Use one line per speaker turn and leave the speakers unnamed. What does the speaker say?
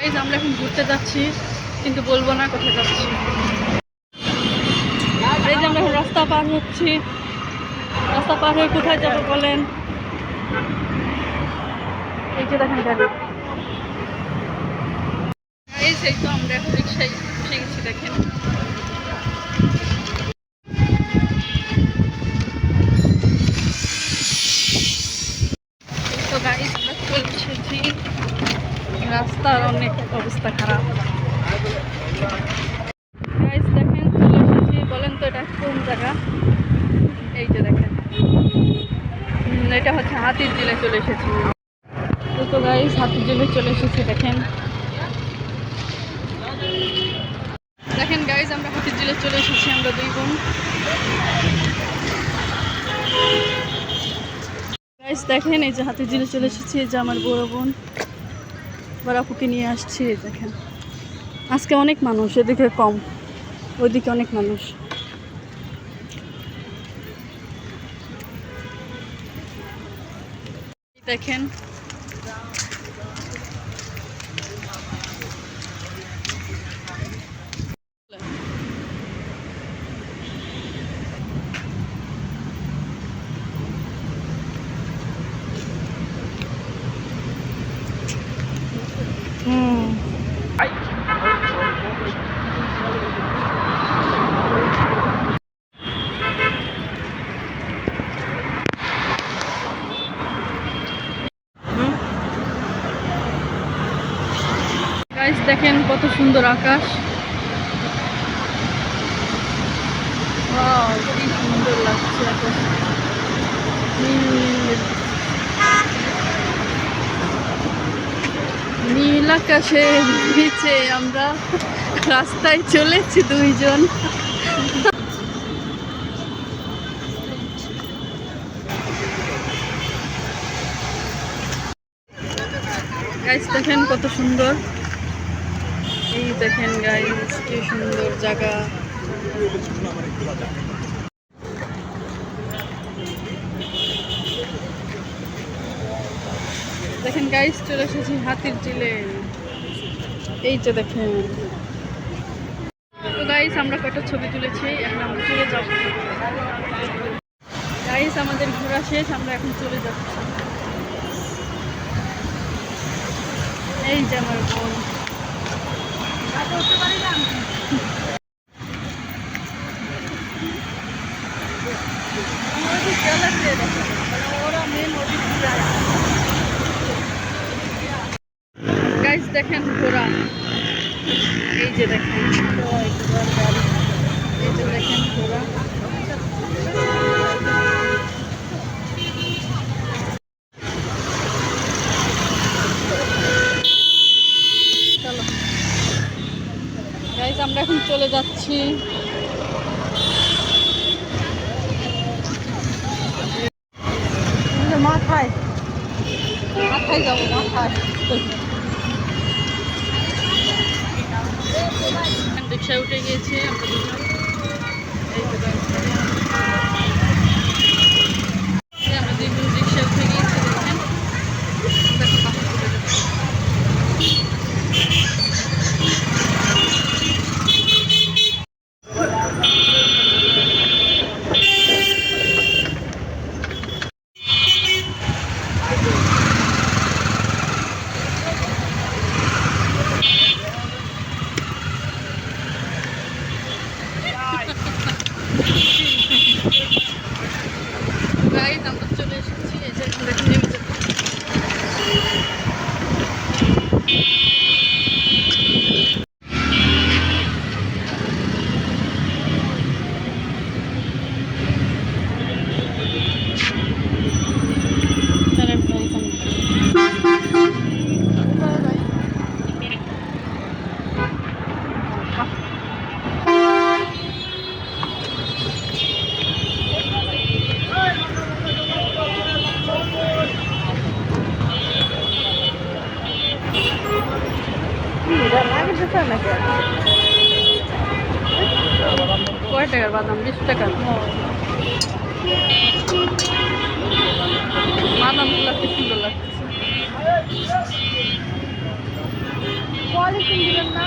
Guys আমরা এখন ঘুরতে যাচ্ছি, কিন্তু বলব না কোথায় যাচ্ছি। এই যে আমরা রাস্তা পার হচ্ছি। রাস্তা পার হয়ে কোথায় যাব বলেন? এই যে দেখেন গাড়ি। সেই তো আমরা এখন রিক্সায় বসে গেছি, দেখেন এই তো গাড়ি আমরা চলে এসেছি রাস্তার অনেক অবস্থা খারাপ। দেখেন, চলে এসেছি। বলেন তো এটা কোন জায়গা? এই যে দেখেন। এটা হচ্ছে হাতির জেলে চলে এসেছি। তো গাইস হাতির জেলে চলে এসেছি, দেখেন। দেখেন গাইস আমরা হাতির জেলে চলে এসেছি, আমরা দুই বোন। গাইস দেখেন, এই যে হাতির জেলে চলে এসেছি, এই যে আমার বড় বোন। বরাপুকে নিয়ে আসছি দেখেন। আজকে অনেক মানুষ এদিকে কম ওইদিকে অনেক মানুষ। দেখেন দেখেন কত সুন্দর আকাশ। কি সুন্দর লাগছে আকাশ। নীল আকাশের নিচে আমরা রাস্তায় চলেছি দুইজন। গাইস দেখেন কত সুন্দর। এই দেখেন গাইস কি সুন্দর জায়গা। দেখেন গাইস চলে এসেছি হাতির জিলে এই যে দেখেন। তো গাইস আমরা কয়টা ছবি তুলেছি, এখন আমরা চলে যাব। গাইস আমাদের ঘোরা শেষ, আমরা এখন চলে যাচ্ছি। এই যে আমার বোন। দেখেন ঘোড়া এই যে দেখেন এই যে দেখেন ঘোড়া আমরা এখন চলে যাচ্ছি। মাথায়। মাথায় যাব মাথায়। রিক্সায় উঠে গিয়েছে আমরা দুজন এই তো guys, এই আমরা দুজন রিক্সায় উঠে গিয়েছি দেখেন দেখো পাশে চলে যাচ্ছে গাইজ আমরা চলে এসেছি এই যে এখন দেখুন নেমে যাচ্ছি চলেন guys, আমরা- কয় টাকার বাদাম? বিশ টাকা। বাদামগুলো কি সুন্দর লাগছে না?